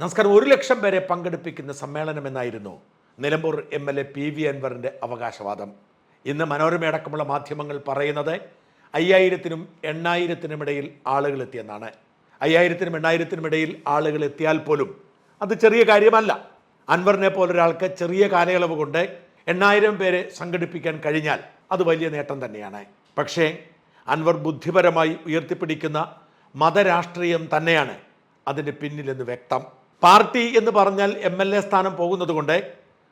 നമസ്കാരം. ഒരു ലക്ഷം പേരെ പങ്കെടുപ്പിക്കുന്ന സമ്മേളനം എന്നായിരുന്നു Nilambur M L A P V അൻവറിന്റെ അവകാശവാദം. ഇന്ന് മനോരമയടക്കമുള്ള മാധ്യമങ്ങൾ പറയുന്നത് അയ്യായിരത്തിനും എണ്ണായിരത്തിനും ഇടയിൽ ആളുകൾ എത്തിയെന്നാണ്. അയ്യായിരത്തിനും എണ്ണായിരത്തിനും ഇടയിൽ ആളുകൾ എത്തിയാൽ പോലും അത് ചെറിയ കാര്യമല്ല. അൻവറിനെ പോലൊരാൾക്ക് ചെറിയ കാലയളവ് കൊണ്ട് എണ്ണായിരം പേരെ സംഘടിപ്പിക്കാൻ കഴിഞ്ഞാൽ അത് വലിയ നേട്ടം തന്നെയാണ്. പക്ഷേ അൻവർ ബുദ്ധിപരമായി ഉയർത്തിപ്പിടിക്കുന്ന മതരാഷ്ട്രീയം തന്നെയാണ് അതിന്റെ പിന്നിലെന്ന് വ്യക്തം. പാർട്ടി എന്ന് പറഞ്ഞാൽ എം എൽ എ സ്ഥാനം പോകുന്നത് കൊണ്ട്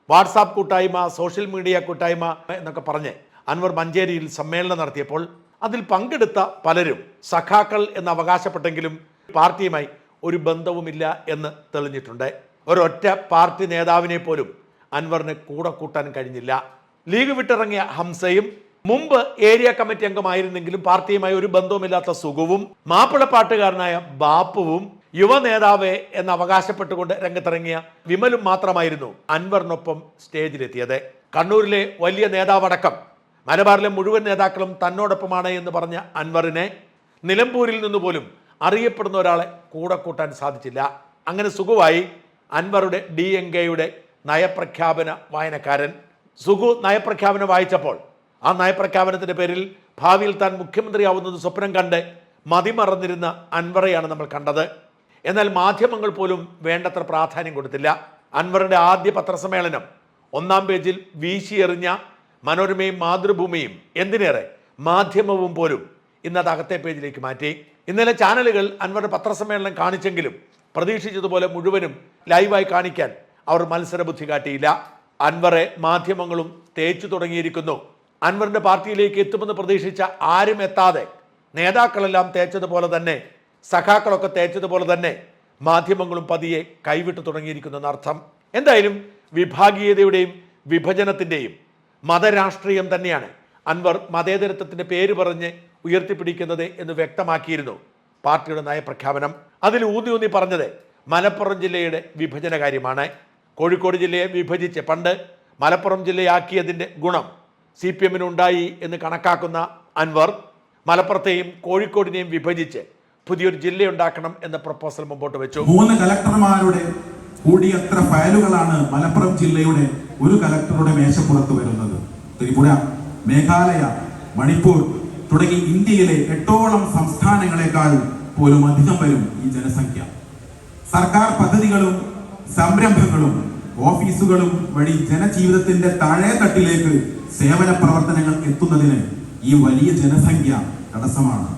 വാട്സാപ്പ് കൂട്ടായ്മ സോഷ്യൽ മീഡിയ കൂട്ടായ്മ എന്നൊക്കെ പറഞ്ഞ് അൻവർ മഞ്ചേരിയിൽ സമ്മേളനം നടത്തിയപ്പോൾ അതിൽ പങ്കെടുത്ത പലരും സഖാക്കൾ എന്ന് അവകാശപ്പെട്ടെങ്കിലും പാർട്ടിയുമായി ഒരു ബന്ധവുമില്ല എന്ന് തെളിഞ്ഞിട്ടുണ്ട്. ഒരൊറ്റ പാർട്ടി നേതാവിനെ പോലും അൻവറിന് കൂടെ കൂട്ടാൻ കഴിഞ്ഞില്ല. ലീഗ് വിട്ടിറങ്ങിയ ഹംസയും മുമ്പ് ഏരിയ കമ്മിറ്റി അംഗമായിരുന്നെങ്കിലും പാർട്ടിയുമായി ഒരു ബന്ധവുമില്ലാത്ത സുഖവും മാപ്പിളപ്പാട്ടുകാരനായ ബാപ്പുവും യുവ നേതാവ് എന്ന് അവകാശപ്പെട്ടുകൊണ്ട് രംഗത്തിറങ്ങിയ വിമലും മാത്രമായിരുന്നു അൻവറിനൊപ്പം സ്റ്റേജിലെത്തിയത്. കണ്ണൂരിലെ വലിയ നേതാവടക്കം മലബാറിലെ മുഴുവൻ നേതാക്കളും തന്നോടൊപ്പമാണ് എന്ന് പറഞ്ഞ അൻവറിനെ നിലമ്പൂരിൽ നിന്ന് പോലും അറിയപ്പെടുന്ന ഒരാളെ കൂടെ കൂട്ടാൻ സാധിച്ചില്ല. അങ്ങനെ സുഖുവായി അൻവറുടെ ഡി എൻ കെയുടെ നയപ്രഖ്യാപന വായനക്കാരൻ സുഖു നയപ്രഖ്യാപനം വായിച്ചപ്പോൾ ആ നയപ്രഖ്യാപനത്തിന്റെ പേരിൽ ഭാവിയിൽ താൻ മുഖ്യമന്ത്രിയാവുന്നത് സ്വപ്നം കണ്ട് മതിമറന്നിരുന്ന അൻവറയാണ് നമ്മൾ കണ്ടത്. എന്നാൽ മാധ്യമങ്ങൾ പോലും വേണ്ടത്ര പ്രാധാന്യം കൊടുത്തില്ല. അൻവറിന്റെ ആദ്യ പത്രസമ്മേളനം ഒന്നാം പേജിൽ വീശിയെറിഞ്ഞ മനോരമയും മാതൃഭൂമിയും എന്തിനേറെ മാധ്യമവും പോലും ഇന്ന് അകത്തെ പേജിലേക്ക് മാറ്റി. ഇന്നലെ ചാനലുകൾ അൻവറുടെ പത്രസമ്മേളനം കാണിച്ചെങ്കിലും പ്രതീക്ഷിച്ചതുപോലെ മുഴുവനും ലൈവായി കാണിക്കാൻ അവർ മത്സരബുദ്ധി കാട്ടിയില്ല. അൻവറെ മാധ്യമങ്ങളും തേച്ചു തുടങ്ങിയിരിക്കുന്നു. അൻവറിന്റെ പാർട്ടിയിലേക്ക് എത്തുമെന്ന് പ്രതീക്ഷിച്ച ആരും എത്താതെ നേതാക്കളെല്ലാം തേച്ചതുപോലെ തന്നെ സഖാക്കളൊക്കെ തേച്ചതുപോലെ തന്നെ മാധ്യമങ്ങളും പതിയെ കൈവിട്ടു തുടങ്ങിയിരിക്കുന്നു അർത്ഥം എന്തായാലും വിഭാഗീയതയുടെയും വിഭജനത്തിന്റെയും മതരാഷ്ട്രീയം തന്നെയാണ് അൻവർ മതേതരത്വത്തിന്റെ പേര് പറഞ്ഞ് ഉയർത്തിപ്പിടിക്കുന്നത് എന്ന് വ്യക്തമാക്കിയിരുന്നു പാർട്ടിയുടെ നയപ്രഖ്യാപനം. അതിൽ ഊന്നി ഊന്നി പറഞ്ഞത് മലപ്പുറം ജില്ലയുടെ വിഭജന കാര്യമാണ്. കോഴിക്കോട് ജില്ലയെ വിഭജിച്ച് പണ്ട് മലപ്പുറം ജില്ലയാക്കിയതിന്റെ ഗുണം സി പി എമ്മിനുണ്ടായി എന്ന് കണക്കാക്കുന്ന അൻവർ മലപ്പുറത്തെയും കോഴിക്കോടിനെയും വിഭജിച്ച് പുതിയൊരു ജില്ലയുണ്ടാക്കണം എന്ന പ്രപ്പോസൽ മുമ്പോട്ട് വെച്ചു. മൂന്ന് കലക്ടർമാരുടെ കൂടി കൂടിയത്ര ഫയലുകളാണ് മലപ്പുറം ജില്ലയുടെ ഒരു കലക്ടറുടെ മേശപ്പുറത്ത് വരുന്നത്. ത്രിപുര മേഘാലയ മണിപ്പൂർ തുടങ്ങി ഇന്ത്യയിലെ എട്ടോളം സംസ്ഥാനങ്ങളെക്കാൾ പോലും അധികം വരും ഈ ജനസംഖ്യ. സർക്കാർ പദ്ധതികളും സംരംഭങ്ങളും ഓഫീസുകളും വഴി ജനജീവിതത്തിന്റെ താഴെ തട്ടിലേക്ക് സേവന പ്രവർത്തനങ്ങൾ എത്തുന്നതിന് ഈ വലിയ ജനസംഖ്യ തടസ്സമാണ്.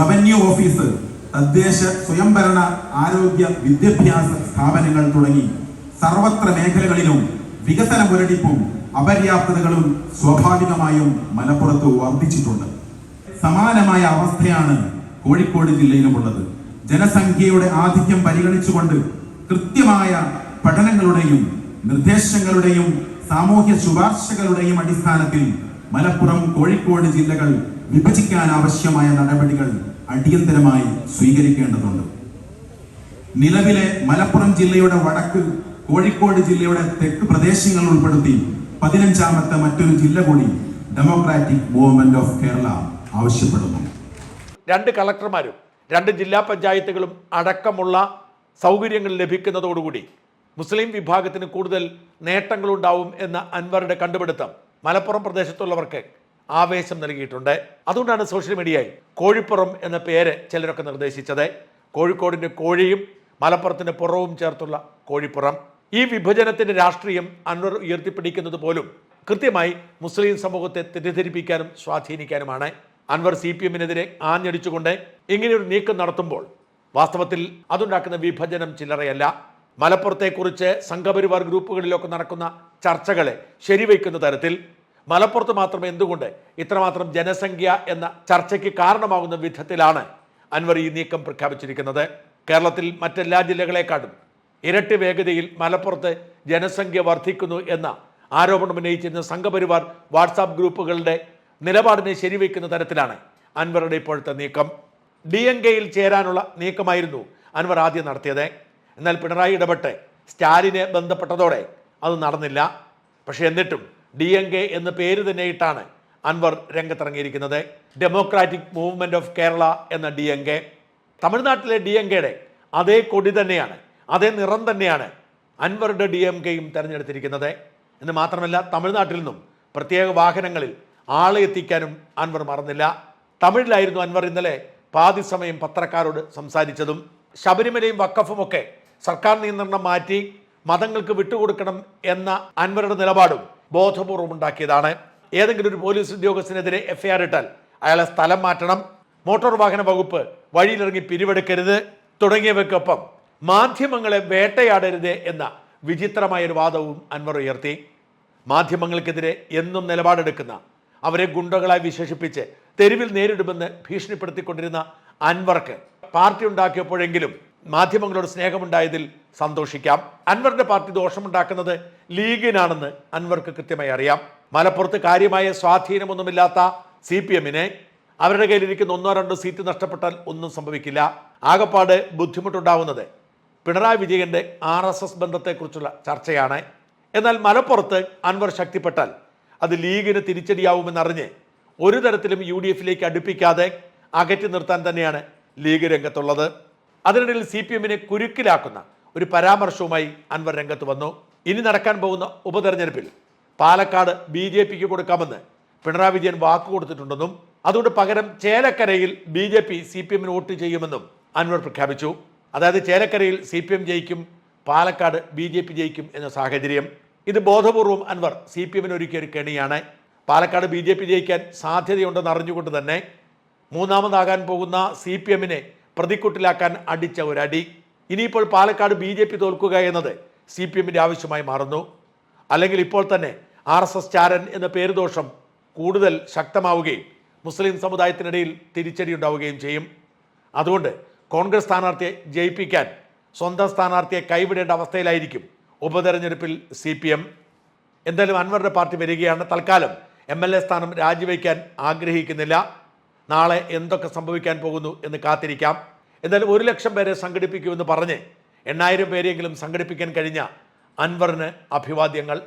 റവന്യൂ ഓഫീസ് തദ്ദേശ സ്വയംഭരണ ആരോഗ്യ വിദ്യാഭ്യാസ സ്ഥാപനങ്ങൾ തുടങ്ങി സർവത്ര മേഖലകളിലും വികസന മുരടിപ്പും അപര്യാപ്തതകളും സ്വാഭാവികമായും മലപ്പുറത്ത് വർദ്ധിച്ചിട്ടുണ്ട്. സമാനമായ അവസ്ഥയാണ് കോഴിക്കോട് ജില്ലയിലുമുള്ളത്. ജനസംഖ്യയുടെ ആധിക്യം പരിഗണിച്ചുകൊണ്ട് കൃത്യമായ പഠനങ്ങളുടെയും നിർദ്ദേശങ്ങളുടെയും സാമൂഹ്യ ശുപാർശകളുടെയും അടിസ്ഥാനത്തിൽ മലപ്പുറം കോഴിക്കോട് ജില്ലകൾ വിഭജിക്കാൻ ആവശ്യമായ നടപടികൾ അടിയന്തരമായി സ്വീകരിക്കേണ്ടതുണ്ട്. നിലവിലെ മലപ്പുറം ജില്ലയുടെ വടക്ക് കോഴിക്കോട് ജില്ലയുടെ തെക്ക് പ്രദേശങ്ങൾ ഉൾപ്പെടുത്തി പതിനഞ്ചാമത്തെ മറ്റൊരു ജില്ല കൂടി ഡെമോക്രാറ്റിക് മൂവ്മെന്റ് ഓഫ് കേരള ആവശ്യപ്പെടുന്നു. രണ്ട് കളക്ടർമാരും രണ്ട് ജില്ലാ പഞ്ചായത്തുകളും അടക്കമുള്ള സൗകര്യങ്ങൾ ലഭിക്കുന്നതോടുകൂടി മുസ്ലിം വിഭാഗത്തിന് കൂടുതൽ നേട്ടങ്ങളുണ്ടാവും എന്ന അൻവറുടെ കണ്ടുപിടുത്തം മലപ്പുറം പ്രദേശത്തുള്ളവർക്ക് ആവേശം നൽകിയിട്ടുണ്ട്. അതുകൊണ്ടാണ് സോഷ്യൽ മീഡിയയിൽ കോഴിപ്പുറം എന്ന പേര് ചിലരൊക്കെ നിർദ്ദേശിച്ചത്. കോഴിക്കോടിന്റെ കോഴിയും മലപ്പുറത്തിന്റെ പുറവും ചേർത്തുള്ള കോഴിപ്പുറം. ഈ വിഭജനത്തിന്റെ രാഷ്ട്രീയം അന്വർ ഉയർത്തിപ്പിടിക്കുന്നത് പോലും കൃത്യമായി മുസ്ലിം സമൂഹത്തെ തെറ്റിദ്ധരിപ്പിക്കാനും സ്വാധീനിക്കാനുമാണ്. അൻവർ സി പി എമ്മിനെതിരെ ആഞ്ഞടിച്ചുകൊണ്ട് ഇങ്ങനെയൊരു നീക്കം നടത്തുമ്പോൾ വാസ്തവത്തിൽ അതുണ്ടാക്കുന്ന വിഭജനം ചില്ലറയല്ല. മലപ്പുറത്തെക്കുറിച്ച് സംഘപരിവാർ ഗ്രൂപ്പുകളിലൊക്കെ നടക്കുന്ന ചർച്ചകളെ ശരിവയ്ക്കുന്ന തരത്തിൽ മലപ്പുറത്ത് മാത്രം എന്തുകൊണ്ട് ഇത്രമാത്രം ജനസംഖ്യ എന്ന ചർച്ചയ്ക്ക് കാരണമാകുന്ന വിധത്തിലാണ് അൻവർ ഈ നീക്കം പ്രഖ്യാപിച്ചിരിക്കുന്നത്. കേരളത്തിൽ മറ്റെല്ലാ ജില്ലകളെക്കാട്ടും ഇരട്ടി വേഗതയിൽ മലപ്പുറത്ത് ജനസംഖ്യ വർദ്ധിക്കുന്നു എന്ന ആരോപണം ഉന്നയിച്ചിരുന്ന സംഘപരിവാർ വാട്സാപ്പ് ഗ്രൂപ്പുകളുടെ നിലപാടിനെ ശരിവയ്ക്കുന്ന തരത്തിലാണ് അൻവറുടെ ഇപ്പോഴത്തെ നീക്കം. ഡി എൻ കെയിൽ ചേരാനുള്ള നീക്കമായിരുന്നു അൻവർ ആദ്യം നടത്തിയത്. എന്നാൽ പിണറായി ഇടപെട്ട് സ്റ്റാലിനെ ബന്ധപ്പെട്ടതോടെ അത് നടന്നില്ല. പക്ഷേ എന്നിട്ടും ഡി എം കെ എന്ന പേര് തന്നെ ഇട്ടാണ് അൻവർ രംഗത്തിറങ്ങിയിരിക്കുന്നത്. ഡെമോക്രാറ്റിക് മൂവ്മെന്റ് ഓഫ് കേരള എന്ന ഡി എം കെ. തമിഴ്നാട്ടിലെ ഡി എം കെയുടെ അതേ കൊടി തന്നെയാണ് അതേ നിറം തന്നെയാണ് അൻവറുടെ ഡി എം കെയും തെരഞ്ഞെടുത്തിരിക്കുന്നത്. എന്ന് മാത്രമല്ല തമിഴ്നാട്ടിൽ നിന്നും പ്രത്യേക വാഹനങ്ങളിൽ ആളെ എത്തിക്കാനും അൻവർ മറന്നില്ല. തമിഴിലായിരുന്നു അൻവർ ഇന്നലെ പാതി സമയം പത്രക്കാരോട് സംസാരിച്ചതും. ശബരിമലയും വക്കഫും ഒക്കെ സർക്കാർ നിയന്ത്രണം മാറ്റി മതങ്ങൾക്ക് വിട്ടുകൊടുക്കണം എന്ന അൻവറുടെ നിലപാടും ബോധപൂർവം ഉണ്ടാക്കിയതാണ്. ഏതെങ്കിലും ഒരു പോലീസ് ഉദ്യോഗസ്ഥനെതിരെ എഫ്ഐആർ ഇട്ടാൽ അയാളെ സ്ഥലം മാറ്റണം മോട്ടോർ വാഹന വകുപ്പ് വഴിയിലിറങ്ങി പിരിവെടുക്കരുത് തുടങ്ങിയവയ്ക്കൊപ്പം മാധ്യമങ്ങളെ വേട്ടയാടരുത് എന്ന വിചിത്രമായ ഒരു വാദവും അൻവർ ഉയർത്തി. മാധ്യമങ്ങൾക്കെതിരെ എന്നും നിലപാടെടുക്കുന്ന അവരെ ഗുണ്ടകളായി വിശേഷിപ്പിച്ച് തെരുവിൽ നേരിടുമെന്ന് ഭീഷണിപ്പെടുത്തിക്കൊണ്ടിരുന്ന അൻവർക്ക് പാർട്ടി ഉണ്ടാക്കിയപ്പോഴെങ്കിലും മാധ്യമങ്ങളോട് സ്നേഹമുണ്ടായതിൽ സന്തോഷിക്കാം. അൻവറിന്റെ പാർട്ടി ദോഷമുണ്ടാക്കുന്നത് ലീഗിനാണെന്ന് അൻവർക്ക് കൃത്യമായി അറിയാം. മലപ്പുറത്ത് കാര്യമായ സ്വാധീനമൊന്നുമില്ലാത്ത സി പി എമ്മിനെ അവരുടെ കയ്യിലിരിക്കുന്ന ഒന്നോ രണ്ടോ സീറ്റ് നഷ്ടപ്പെട്ടാൽ ഒന്നും സംഭവിക്കില്ല. ആകപ്പാട് ബുദ്ധിമുട്ടുണ്ടാവുന്നത് പിണറായി വിജയന്റെ ആർ എസ് എസ് ബന്ധത്തെക്കുറിച്ചുള്ള ചർച്ചയാണ്. എന്നാൽ മലപ്പുറത്ത് അൻവർ ശക്തിപ്പെട്ടാൽ അത് ലീഗിന് തിരിച്ചടിയാവുമെന്നറിഞ്ഞ് ഒരു തരത്തിലും യു ഡി എഫിലേക്ക് അടുപ്പിക്കാതെ അകറ്റി നിർത്താൻ തന്നെയാണ് ലീഗ് രംഗത്തുള്ളത്. അതിനിടയിൽ സി പി എമ്മിനെ കുരുക്കിലാക്കുന്ന ഒരു പരാമർശവുമായി അൻവർ രംഗത്ത് വന്നു. ഇനി നടക്കാൻ പോകുന്ന ഉപതെരഞ്ഞെടുപ്പിൽ പാലക്കാട് ബി ജെ പിക്ക് കൊടുക്കാമെന്ന് പിണറായി വിജയൻ വാക്ക് കൊടുത്തിട്ടുണ്ടെന്നും അതുകൊണ്ട് പകരം ചേലക്കരയിൽ B J P C P എമ്മിന് വോട്ട് ചെയ്യുമെന്നും അൻവർ പ്രഖ്യാപിച്ചു. അതായത് ചേലക്കരയിൽ സി പി എം ജയിക്കും പാലക്കാട് ബി ജെ പി ജയിക്കും എന്ന സാഹചര്യം. ഇത് ബോധപൂർവം അൻവർ സി പി എമ്മിന് ഒരുക്കിയ ഒരു കെണിയാണ്. പാലക്കാട് ബി ജെ പി ജയിക്കാൻ സാധ്യതയുണ്ടെന്ന് അറിഞ്ഞുകൊണ്ട് തന്നെ മൂന്നാമതാകാൻ പോകുന്ന സി പി എമ്മിനെ പ്രതിക്കൂട്ടിലാക്കാൻ അടിച്ച ഒരടി. ഇനിയിപ്പോൾ പാലക്കാട് ബി ജെ പി തോൽക്കുക എന്നത് സി പി എമ്മിന്റെ ആവശ്യമായി മാറുന്നു. അല്ലെങ്കിൽ ഇപ്പോൾ തന്നെ ആർ എസ് എസ് ചാരൻ എന്ന പേരുദോഷം കൂടുതൽ ശക്തമാവുകയും മുസ്ലിം സമുദായത്തിനിടയിൽ തിരിച്ചടി ഉണ്ടാവുകയും ചെയ്യും. അതുകൊണ്ട് കോൺഗ്രസ് സ്ഥാനാർത്ഥിയെ ജയിപ്പിക്കാൻ സ്വന്തം സ്ഥാനാർത്ഥിയെ കൈവിടേണ്ട അവസ്ഥയിലായിരിക്കും ഉപതെരഞ്ഞെടുപ്പിൽ സി പി എം. എന്തായാലും അൻവറുടെ പാർട്ടി വരികയാണ്. തൽക്കാലം എം എൽ എ സ്ഥാനം രാജിവെക്കാൻ ആഗ്രഹിക്കുന്നില്ല. നാളെ എന്തൊക്കെ സംഭവിക്കാൻ പോകുന്നു എന്ന് കാത്തിരിക്കാം. എന്തായാലും ഒരു ലക്ഷം പേരെ സംഘടിപ്പിക്കുമെന്ന് പറഞ്ഞ് എണ്ണായിരം പേരെങ്കിലും സംഘടിപ്പിക്കാൻ കഴിഞ്ഞ അൻവറിന് അഭിവാദ്യങ്ങൾ.